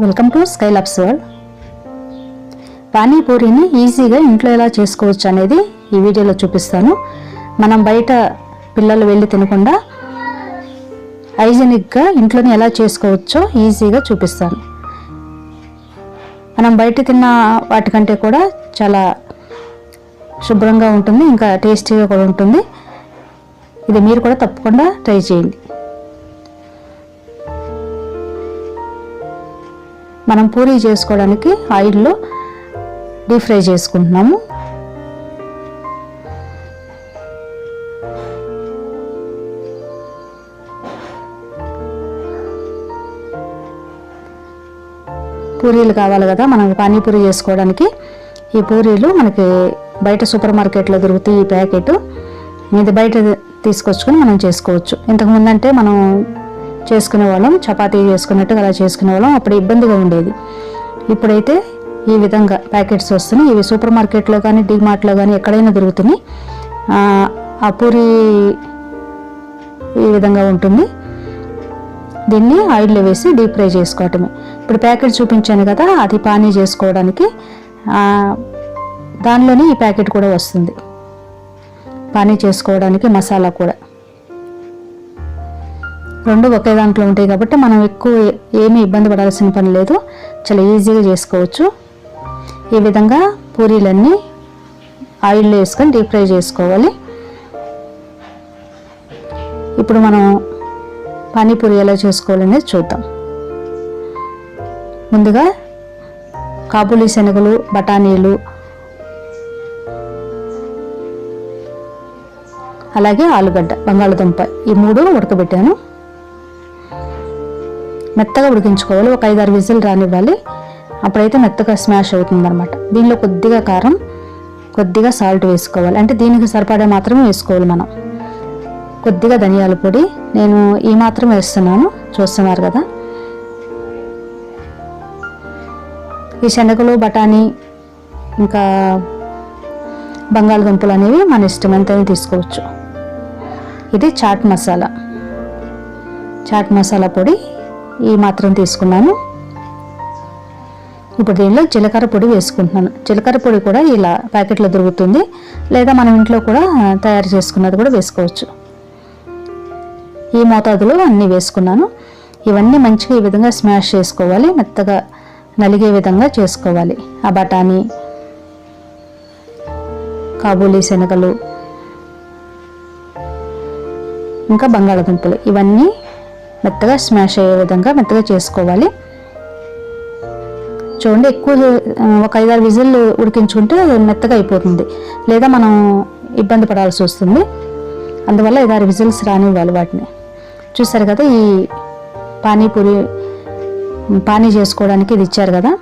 Welcome to Skylabs world పానీపూరిని ఈజీగా ఇంట్లో ఎలా చేసుకోవచ్చు అనేది ఈ వీడియోలో చూపిస్తాను. మనం బయట పిల్లలు వెళ్ళి తినకుండా హైజెనిక్గా ఇంట్లోనే ఎలా చేసుకోవచ్చో ఈజీగా చూపిస్తాను. మనం బయట తిన్న వాటికంటే కూడా చాలా శుభ్రంగా ఉంటుంది ఇంకా టేస్టీగా కూడా ఉంటుంది. ఇది మీరు కూడా తప్పకుండా ట్రై చేయండి. మనం పూరీ చేసుకోవడానికి ఆయిల్లో డీప్ ఫ్రై చేసుకుంటున్నాము. పూరీలు కావాలి కదా మనం పానీపూరి చేసుకోవడానికి ఈ పూరీలు మనకి బయట సూపర్ మార్కెట్లో దొరుకుతాయి ఈ ప్యాకెట్. ఇది బయట తీసుకొచ్చుకొని మనం చేసుకోవచ్చు. ఇంతకుముందు అంటే మనం చేసుకునే వాళ్ళం చపాతీ చేసుకున్నట్టు అలా చేసుకునే వాళ్ళం అప్పుడు ఇబ్బందిగా ఉండేది. ఇప్పుడైతే ఈ విధంగా ప్యాకెట్స్ వస్తున్నాయి. ఇవి సూపర్ మార్కెట్లో కానీ డీమార్ట్లో కానీ ఎక్కడైనా దొరుకుతున్నాయి. ఆ, పూరి ఈ విధంగా ఉంటుంది. దీన్ని ఆయిల్లో వేసి డీప్ ఫ్రై చేసుకోవటమే. ఇప్పుడు ప్యాకెట్ చూపించాను కదా అది పానీ చేసుకోవడానికి. దానిలోనే ఈ ప్యాకెట్ కూడా వస్తుంది. పానీ చేసుకోవడానికి మసాలా కూడా. రెండు ఒకే దాంట్లో ఉంటాయి కాబట్టి మనం ఎక్కువ ఏమీ ఇబ్బంది పడాల్సిన పని లేదు. చాలా ఈజీగా చేసుకోవచ్చు. ఈ విధంగా పూరీలన్నీ ఆయిల్లో వేసుకొని డీప్ ఫ్రై చేసుకోవాలి. ఇప్పుడు మనం పానీపూరి ఎలా చేసుకోవాలనేది చూద్దాం. ముందుగా కాబూలీ శనగలు బఠానీలు అలాగే ఆలుగడ్డ బంగాళదుంప ఈ మూడు ఉడకబెట్టాను. మెత్తగా ఉడికించుకోవాలి. ఒక ఐదారు విజిల్ రానివ్వాలి. అప్పుడైతే మెత్తగా స్మాష్ అవుతుంది అనమాట దీనిలో కొద్దిగా కారం కొద్దిగా సాల్ట్ వేసుకోవాలి. అంటే దీనికి సరిపడా మాత్రమే వేసుకోవాలి మనం. కొద్దిగా ధనియాల పొడి. నేను ఈ మాత్రం వేస్తున్నాను. చూస్తున్నారు కదా. ఈ శనగలు బఠానీ ఇంకా బంగాళదుంపలు అనేవి మన ఇష్టం. ఎంతైనా తీసుకోవచ్చు. ఇది చాట్ మసాలా. చాట్ మసాలా పొడి. ఈ మాత్రం తీసుకున్నాను. ఇప్పుడు దీనిలో జీలకర్ర పొడి వేసుకుంటున్నాను. జీలకర్ర పొడి కూడా ఇలా ప్యాకెట్లో దొరుకుతుంది. లేదా మనం ఇంట్లో కూడా తయారు చేసుకున్నది కూడా వేసుకోవచ్చు. ఈ మోతాదులో అన్నీ వేసుకున్నాను. ఇవన్నీ మంచిగా ఈ విధంగా స్మాష్ చేసుకోవాలి. మెత్తగా నలిగే విధంగా చేసుకోవాలి. ఆ బఠానీ కాబూలీ శనగలు ఇంకా బంగాళదుంపలు. ఇవన్నీ మెత్తగా స్మాష్ అయ్యే విధంగా మెత్తగా చేసుకోవాలి. చూడండి ఎక్కువ ఒక ఐదారు విజిల్ ఉడికించుకుంటే అది మెత్తగా అయిపోతుంది. లేదా మనం ఇబ్బంది పడాల్సి వస్తుంది. అందువల్ల ఐదారు విజిల్స్ రానివ్వాలి వాటిని. చూసారు కదా ఈ పానీపూరి పానీ చేసుకోవడానికి ఇది ఇచ్చారు కదా.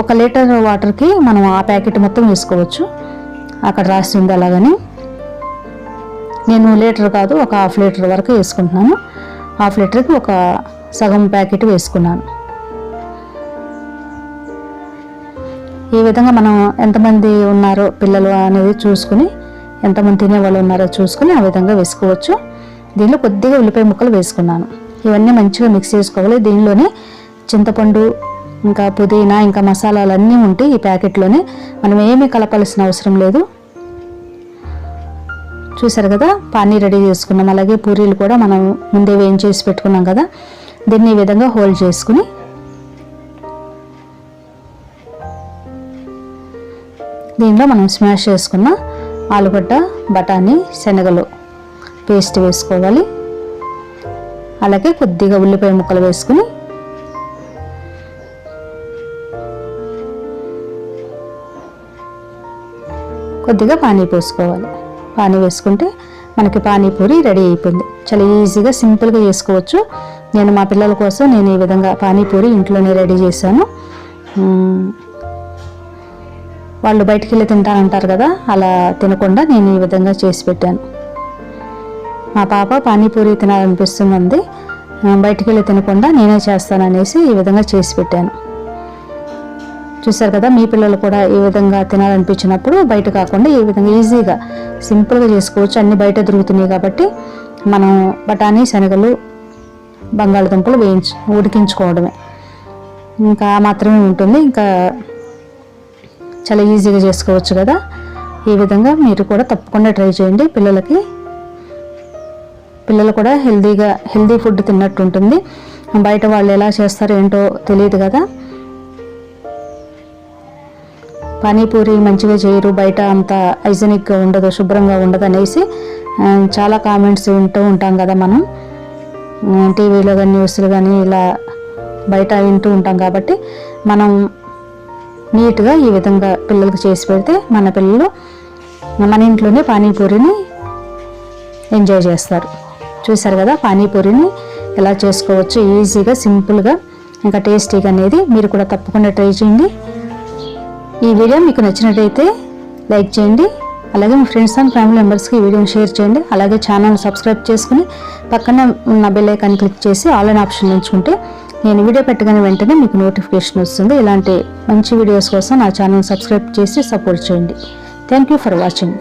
ఒక లీటర్ వాటర్కి మనం ఆ ప్యాకెట్ మొత్తం వేసుకోవచ్చు. అక్కడ రాసి ఉంది అలాగని. నేను లీటర్ కాదు ఒక హాఫ్ లీటర్ వరకు వేసుకుంటున్నాను. హాఫ్ లీటర్కి ఒక సగం ప్యాకెట్ వేసుకున్నాను. ఈ విధంగా మనం ఎంతమంది ఉన్నారో పిల్లలు అనేది చూసుకుని ఎంతమంది తినేవాళ్ళు ఉన్నారో చూసుకుని ఆ విధంగా వేసుకోవచ్చు. దీనిలో కొద్దిగా ఉల్లిపాయ ముక్కలు వేసుకున్నాను. ఇవన్నీ మంచిగా మిక్స్ చేసుకోవాలి. దీనిలోనే చింతపండు ఇంకా పుదీనా ఇంకా మసాలాలు అన్నీ ఉంటాయి ఈ ప్యాకెట్లోనే మనం ఏమీ కలపాల్సిన అవసరం లేదు. చూసారు కదా? పానీ రెడీ చేసుకున్నాం. అలాగే పూరీలు కూడా మనం ముందే వేయించేసి పెట్టుకున్నాం కదా? దీన్ని ఈ విధంగా హోల్డ్ చేసుకుని దీనిలో మనం స్మాష్ చేసుకున్న ఆలుగడ్డ బఠానీ శనగలు పేస్ట్ వేసుకోవాలి. అలాగే కొద్దిగా ఉల్లిపాయ ముక్కలు వేసుకుని కొద్దిగా పానీ పోసుకోవాలి. పానీ వేసుకుంటే మనకి పానీపూరి రెడీ అయిపోయింది. చాలా ఈజీగా సింపుల్గా చేసుకోవచ్చు. నేను మా పిల్లల కోసం నేను ఈ విధంగా పానీపూరి ఇంట్లోనే రెడీ చేశాను. వాళ్ళు బయటికి వెళ్ళి తింటానంటారు కదా అలా తినకుండా నేను ఈ విధంగా చేసి పెట్టాను. మా పాప పానీపూరి తినాలనిపిస్తుంది. బయటికి వెళ్ళి తినకుండా నేనే చేస్తాననేసి ఈ విధంగా చేసి పెట్టాను. చూసారు కదా మీ పిల్లలు కూడా ఈ విధంగా తినాలనిపించినప్పుడు బయట కాకుండా ఈ విధంగా ఈజీగా సింపుల్గా చేసుకోవచ్చు. అన్ని బయట దొరుకుతున్నాయి కాబట్టి మనం బఠానీ శనగలు బంగాళదుంపలు వేయించు ఉడికించుకోవడమే. ఇంకా మాత్రమే ఉంటుంది. ఇంకా చాలా ఈజీగా చేసుకోవచ్చు కదా. ఈ విధంగా మీరు కూడా తప్పకుండా ట్రై చేయండి. పిల్లలకి పిల్లలు కూడా హెల్తీగా హెల్తీ ఫుడ్ తిన్నట్టు ఉంటుంది. బయట వాళ్ళు ఎలా చేస్తారో ఏంటో తెలియదు కదా. పానీపూరి మంచిగా చేయరు బయట అంత హైజెనిక్గా ఉండదు శుభ్రంగా ఉండదు అనేసి చాలా కామెంట్స్ వింటూ ఉంటాం కదా మనం. టీవీలో కానీ న్యూస్లు కానీ ఇలా బయట వింటూ ఉంటాం కాబట్టి మనం నీట్గా ఈ విధంగా పిల్లలకు చేసి పెడితే మన పిల్లలు మన ఇంట్లోనే పానీపూరిని ఎంజాయ్ చేస్తారు. చూసారు కదా పానీపూరిని ఎలా చేసుకోవచ్చు? ఈజీగా సింపుల్గా ఇంకా టేస్టీగా అనేది మీరు కూడా తప్పకుండా ట్రై చేయండి. ఈ వీడియో మీకు నచ్చినట్టయితే లైక్ చేయండి. అలాగే మీ ఫ్రెండ్స్ అండ్ ఫ్యామిలీ మెంబర్స్కి ఈ వీడియోని షేర్ చేయండి. అలాగే ఛానల్ సబ్స్క్రైబ్ చేసుకుని పక్కన ఉన్న బెల్ ఐకాన్ క్లిక్ చేసి ఆన్లైన్ ఆప్షన్ ఎంచుకుంటే నేను వీడియో పెట్టగానే వెంటనే మీకు నోటిఫికేషన్ వస్తుంది. ఇలాంటి మంచి వీడియోస్ కోసం నా ఛానల్ సబ్స్క్రైబ్ చేసి సపోర్ట్ చేయండి. Thank you for watching.